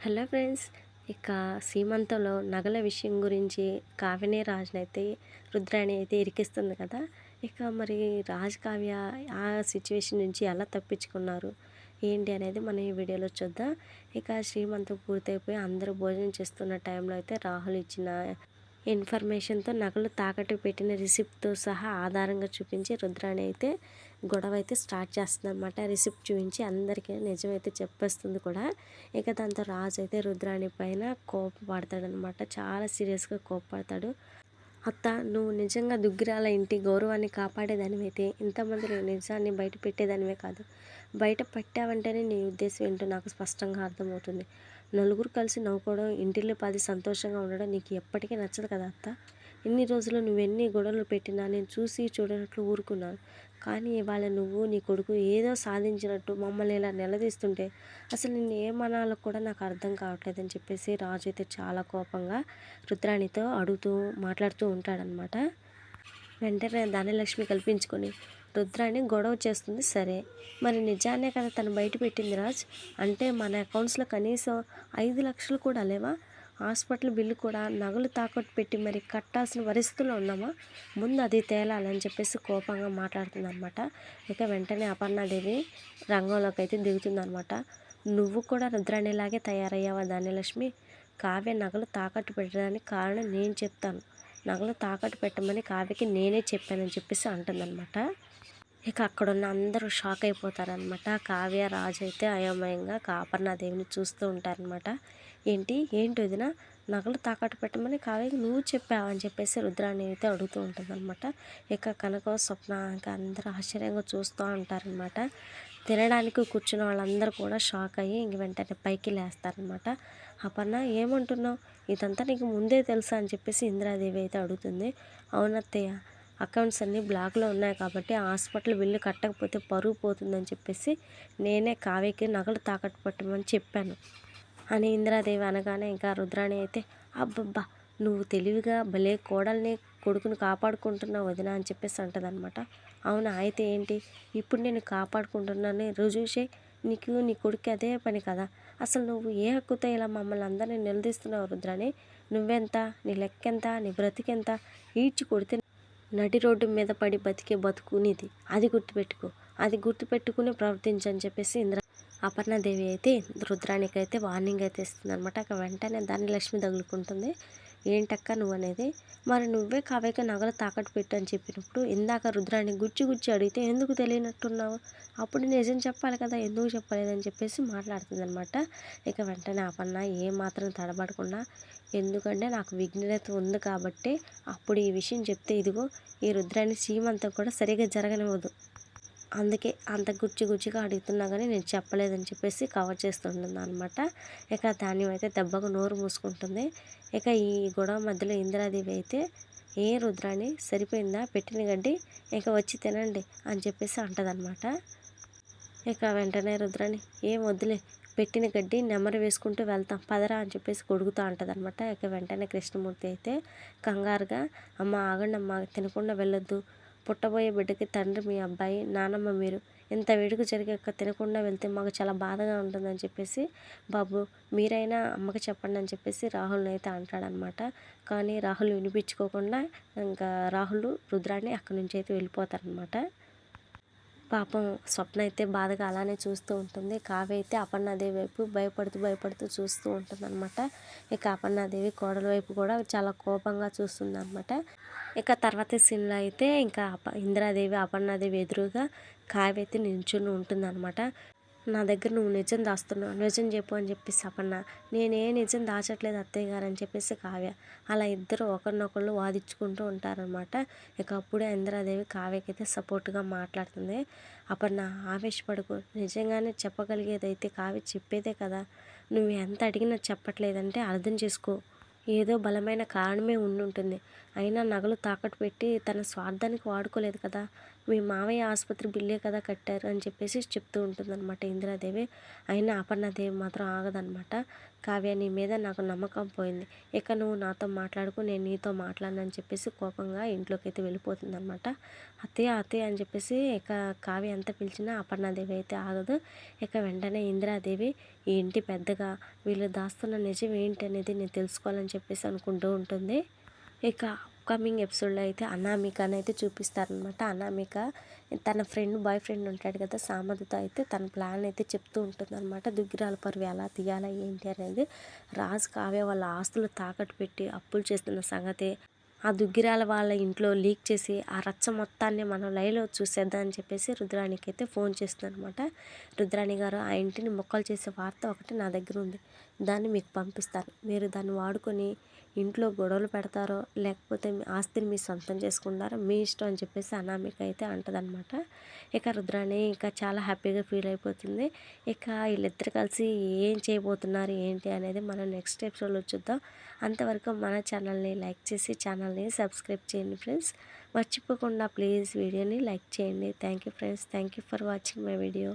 Hello friends ఇక సీమంతంలో నగల విషయం గురించి కావ్యనే రాజునైతే రుద్రాణి అయితే ఇరికిస్తుంది కదా. ఇక మరి రాజ్ కావ్య ఆ సిచ్యువేషన్ నుంచి ఎలా తప్పించుకున్నారు? ఏంటి అనేది మనం ఈ వీడియోలో చూద్దాం. ఇక శ్రీమంతం పూర్తయిపోయి అందరూ భోజనం చేస్తున్న టైంలో అయితే రాహుల్ ఇచ్చిన ఇన్ఫర్మేషన్తో నగలు తాకట్టు పెట్టిన రిసిప్ట్తో సహా ఆధారంగా చూపించి రుద్రాణి అయితే గొడవ అయితే స్టార్ట్ చేస్తుంది అనమాట రిసిప్ట్ చూపించి అందరికీ నిజమైతే చెప్పేస్తుంది కూడా. ఇక దాంతో రాజు అయితే రుద్రాణి పైన కోపపడతాడనమాట చాలా సీరియస్గా కోపపడతాడు. అత్త నువ్వు నిజంగా దుగ్గిరాల ఇంటి గౌరవాన్ని కాపాడేదానివైతే ఇంతమందిలో నిజాన్ని బయట పెట్టేదానివే కాదు. బయట పెట్టావంటేనే నీ ఉద్దేశం ఏంటో నాకు స్పష్టంగా అర్థమవుతుంది. నలుగురు కలిసి నవ్వుకోవడం ఇంటిలో పది సంతోషంగా ఉండడం నీకు ఎప్పటికీ నచ్చదు కదా అత్త? ఇన్ని రోజులు నువ్వెన్ని గొడవలు పెట్టినా నేను చూసి చూడనట్లు ఊరుకున్నాను. కానీ ఇవాళ నువ్వు నీ కొడుకు ఏదో సాధించినట్టు మమ్మల్ని ఇలా నిలదీస్తుంటే అసలు నిన్ను ఏమనాలో కూడా నాకు అర్థం కావట్లేదని చెప్పేసి రాజు అయితే చాలా కోపంగా రుద్రాణితో అడుగుతూ మాట్లాడుతూ ఉంటాడనమాట. వెంటనే ధనలక్ష్మి కల్పించుకొని రుద్రాణి గొడవ చేస్తుంది సరే. మరి నిజాన్నే కదా తను బయట పెట్టింది రాజ్? అంటే మన అకౌంట్స్లో కనీసం ఐదు లక్షలు కూడా లేవా? హాస్పిటల్ బిల్లు కూడా నగలు తాకట్టు పెట్టి మరి కట్టాల్సిన పరిస్థితుల్లో ఉన్నామా? ముందు అది తేలాలని చెప్పేసి కోపంగా మాట్లాడుతుందనమాట ఇక వెంటనే అపర్ణాదేవి రంగంలోకి అయితే దిగుతుందనమాట నువ్వు కూడా రుద్రాణిలాగే తయారయ్యావా ధాన్యలక్ష్మి? కావ్య నగలు తాకట్టు పెట్టడానికి కారణం నేను చెప్తాను. నగలు తాకట్టు పెట్టమని కావ్యకి నేనే చెప్పానని చెప్పేసి అంటుందన్నమాట. ఇక అక్కడున్న అందరూ షాక్ అయిపోతారనమాట కావ్య రాజు అయితే అయోమయంగా కాపర్ణాదేవిని చూస్తూ ఉంటారనమాట ఏంటి? ఏంటి వదిన? నగలు తాకట్టు పెట్టమని కావ్యకి నువ్వు చెప్పావని చెప్పేసి రుద్రాన్ని అయితే అడుగుతూ ఉంటుందన్నమాట. ఇక కనక స్వప్న ఇంకా అందరూ ఆశ్చర్యంగా చూస్తూ ఉంటారనమాట తినడానికి కూర్చున్న వాళ్ళందరూ కూడా షాక్ అయ్యి ఇంక వెంటనే పైకి లేస్తారనమాట అపర్ణ ఏమంటున్నావు? ఇదంతా నీకు ముందే తెలుసా అని చెప్పేసి ఇందిరాదేవి అయితే అడుగుతుంది. అవునత్తయ్య అకౌంట్స్ అన్నీ బ్లాక్లో ఉన్నాయి కాబట్టి హాస్పిటల్ బిల్లు కట్టకపోతే పరువు పోతుందని చెప్పేసి నేనే కావ్యకి నగలు తాకట్టు పెట్టమని చెప్పాను. అని ఇందిరాదేవి అనగానే ఇంకా రుద్రాణి అయితే అబ్బబ్బా నువ్వు తెలివిగా భలే కోడల్ని కొడుకుని కాపాడుకుంటున్నావు వదిన అని చెప్పేసి అంటదనమాట అవునా? అయితే ఏంటి? ఇప్పుడు నేను కాపాడుకుంటున్నాను. రుజువు నీకు నీ కొడుకు అదే పని కదా. అసలు నువ్వు ఏ హక్కుతో ఇలా మమ్మల్ని అందరినీ నిలదీస్తున్నావు రుద్రాణి? నువ్వెంత? నీ లెక్కెంత? నీ బ్రతికెంత? ఈడ్చి కొడితే నడి రోడ్డు మీద పడి బతికే బతుకునిది అది గుర్తుపెట్టుకో. అది గుర్తుపెట్టుకుని ప్రవర్తించని చెప్పేసి ఇంద్ర అపర్ణదేవి అయితే రుద్రానికి అయితే వార్నింగ్ అయితే ఇస్తుంది అనమాట అక్కడ వెంటనే దాన్ని లక్ష్మి తగులుకుంటుంది. ఏంటక్క నువ్వు అనేది? మరి నువ్వే కావ్యకి నగలు తాకట్టు పెట్టు అని చెప్పినప్పుడు ఇందాక రుద్రాన్ని గుచ్చి గుచ్చి అడిగితే ఎందుకు తెలియనట్టున్నావు? అప్పుడు నిజం చెప్పాలి కదా ఎందుకు చెప్పలేదని చెప్పేసి మాట్లాడుతుంది అనమాట ఇక వెంటనే అపర్ణ ఏమాత్రం తడబడకుండా ఎందుకంటే నాకు విఘ్నత ఉంది కాబట్టి అప్పుడు ఈ విషయం చెప్తే ఇదిగో ఈ రుద్రాన్ని సీమంతం కూడా సరిగా జరగనివ్వదు. అందుకే అంత గుచ్చి గుచ్చిగా అడుగుతున్నా కానీ నేను చెప్పలేదని చెప్పేసి కవర్ చేస్తుంటుంది అనమాట ఇక ధాన్యం అయితే దెబ్బకు నోరు మూసుకుంటుంది. ఇక ఈ గొడవ మధ్యలో ఇందిరాదేవి అయితే ఏ రుద్రాణి సరిపోయిందా? పెట్టిన గడ్డి ఇక వచ్చి తినండి అని చెప్పేసి అంటదనమాట. ఇక వెంటనే రుద్రాణి ఏం వద్దులే పెట్టిన గడ్డి నెమరు వేసుకుంటూ వెళ్తాం పదరా అని చెప్పేసి కొడుకుతూ అనమాట ఇక వెంటనే కృష్ణమూర్తి అయితే కంగారుగా అమ్మ ఆగండి అమ్మ తినకుండా వెళ్ళొద్దు పుట్టబోయే బిడ్డకి తండ్రి మీ అబ్బాయి నానమ్మ మీరు ఇంత వేడుక జరిగాక తినకుండా వెళ్తే మాకు చాలా బాధగా ఉంటుందని చెప్పేసి బాబు మీరైనా అమ్మకి చెప్పండి అని చెప్పేసి రాహుల్ని అయితే అంటాడనమాట కానీ రాహుల్ వినిపించుకోకుండా ఇంకా రాహుల్ రుద్రాన్ని అక్కడి నుంచి అయితే వెళ్ళిపోతారనమాట పాపం స్వప్న అయితే బాధగా అలానే చూస్తూ ఉంటుంది. కావ్య అయితే అపర్ణాదేవి వైపు భయపడుతూ భయపడుతూ చూస్తూ ఉంటుంది అనమాట ఇక అపర్ణాదేవి కోడల వైపు కూడా చాలా కోపంగా చూస్తుంది అనమాట ఇక తర్వాత సీన్లో అయితే ఇంకా అప ఇందిరాదేవి అపర్ణాదేవి ఎదురుగా కావ్య అయితే నించుని ఉంటుంది అనమాట నా దగ్గర నువ్వు నిజం దాస్తున్నావు. నిజం చెప్పు అని చెప్పేసి అపర్ణ నేనే నిజం దాచట్లేదు అత్తయ్య గారు అని చెప్పేసి కావ్య. అలా ఇద్దరు ఒకరినొకళ్ళు వాదించుకుంటూ ఉంటారనమాట ఇక అప్పుడే ఇంద్రాదేవి కావ్యకైతే సపోర్ట్గా మాట్లాడుతుంది. అపర్ణ ఆవేశపడుకు. నిజంగానే చెప్పగలిగేదైతే కావ్య చెప్పేదే కదా. నువ్వు ఎంత అడిగినా చెప్పట్లేదంటే అర్థం చేసుకో. ఏదో బలమైన కారణమే ఉండుంటుంది. అయినా నగలు తాకట్టు పెట్టి తన స్వార్థానికి వాడుకోలేదు కదా. మీ మావయ్య ఆసుపత్రి బిల్లే కదా కట్టారు అని చెప్పేసి చెప్తూ ఉంటుందన్నమాట ఇందిరాదేవి. అయినా అపర్ణాదేవి మాత్రం ఆగదనమాట కావ్య నీ మీద నాకు నమ్మకం పోయింది. ఇక నువ్వు నాతో మాట్లాడుకు నేను నీతో మాట్లాడనని చెప్పేసి కోపంగా ఇంట్లోకి అయితే వెళ్ళిపోతుందనమాట అత్తయ్య అత్తయ్య అని చెప్పేసి ఇక కావ్య ఎంత పిలిచినా అపర్ణాదేవి అయితే ఆగదు. ఇక వెంటనే ఇందిరాదేవి ఈ ఇంటి పెద్దగా వీళ్ళు దాస్తున్న నిజం ఏంటి అనేది నేను తెలుసుకోవాలని చెప్పేసి అనుకుంటూ ఉంటుంది. ఇక అప్కమింగ్ ఎపిసోడ్లో అయితే అనామికను అయితే చూపిస్తారనమాట అనామిక తన ఫ్రెండ్ బాయ్ ఫ్రెండ్ ఉంటాడు కదా సామర్థతో అయితే తన ప్లాన్ అయితే చెప్తూ ఉంటుంది అనమాట దుగ్గిరాల పరువు ఎలా తీయాలా ఏంటి అనేది రాజు కావ్య వాళ్ళ ఆస్తులు తాకట్టు పెట్టి అప్పులు చేస్తున్న సంగతి ఆ దుగ్గిరాల వాళ్ళ ఇంట్లో లీక్ చేసి ఆ రచ్చ మొత్తాన్ని మనం లైవ్లో చూసేద్దాం అని చెప్పేసి రుద్రాణికి అయితే ఫోన్ చేస్తుందనమాట రుద్రాణి గారు ఆ ఇంటిని మొక్కలు చేసే వార్త ఒకటి నా దగ్గర ఉంది. దాన్ని మీకు పంపిస్తాను. మీరు దాన్ని వాడుకొని ఇంట్లో గొడవలు పెడతారో లేకపోతే మీ ఆస్తిని మీ సొంతం చేసుకుంటారో మీ ఇష్టం అని చెప్పేసి అనామిక అయితే అంటదనమాట ఇక రుద్రాణి ఇంకా చాలా హ్యాపీగా ఫీల్ అయిపోతుంది. ఇక వీళ్ళిద్దరు కలిసి ఏం చేయబోతున్నారు ఏంటి అనేది మనం నెక్స్ట్ ఎపిసోడ్లో చూద్దాం. అంతవరకు మన ఛానల్ని లైక్ చేసి ఛానల్ని సబ్స్క్రైబ్ చేయండి ఫ్రెండ్స్. మర్చిపోకుండా ప్లీజ్ వీడియోని లైక్ చేయండి. Thank you friends. Thank you for watching my video.